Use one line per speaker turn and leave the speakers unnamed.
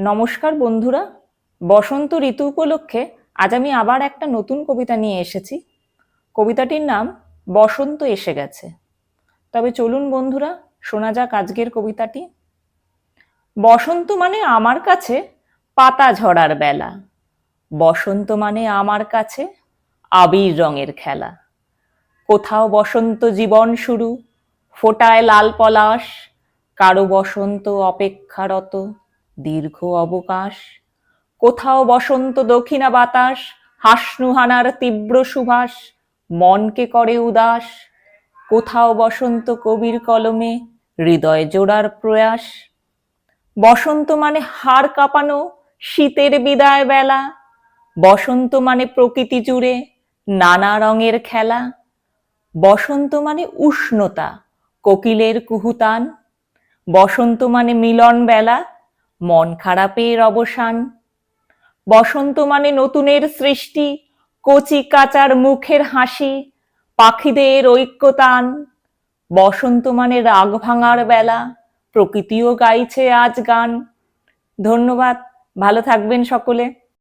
নমস্কার বন্ধুরা, বসন্ত ঋতু উপলক্ষে আজ আমি আবার একটা নতুন কবিতা নিয়ে এসেছি। কবিতাটির নাম বসন্ত এসে গেছে। তবে চলুন বন্ধুরা, শোনা যাক আজকের কবিতাটি। বসন্ত মানে আমার কাছে পাতা ঝরার বেলা। বসন্ত মানে আমার কাছে আবির রঙের খেলা। কোথাও বসন্ত জীবন শুরু, ফোটায় লাল পলাশ, কারও বসন্ত অপেক্ষারত। দীর্ঘ অবকাশ, কোথাও বসন্ত দক্ষিণা বাতাস, হাসনুহানার তীব্র সুভাষ, মনকে করে উদাস, কোথাও বসন্ত কবির কলমে হৃদয় জোড়ার প্রয়াস। বসন্ত মানে হাড় কাঁপানো, শীতের বিদায় বেলা। বসন্ত মানে প্রকৃতি জুড়ে নানা রঙের খেলা। বসন্ত মানে উষ্ণতা, কোকিলের কুহুতান। বসন্ত মানে মিলন বেলা মন খারাপের অবসান। বসন্ত মানে নতুনের সৃষ্টি, কচি কাচার মুখের হাসি, পাখিদের ঐক্যতান বসন্ত মানে রাগ ভাঙার বেলা, প্রকৃতিও গাইছে আজ গান। ধন্যবাদ, ভালো থাকবেন সকলে।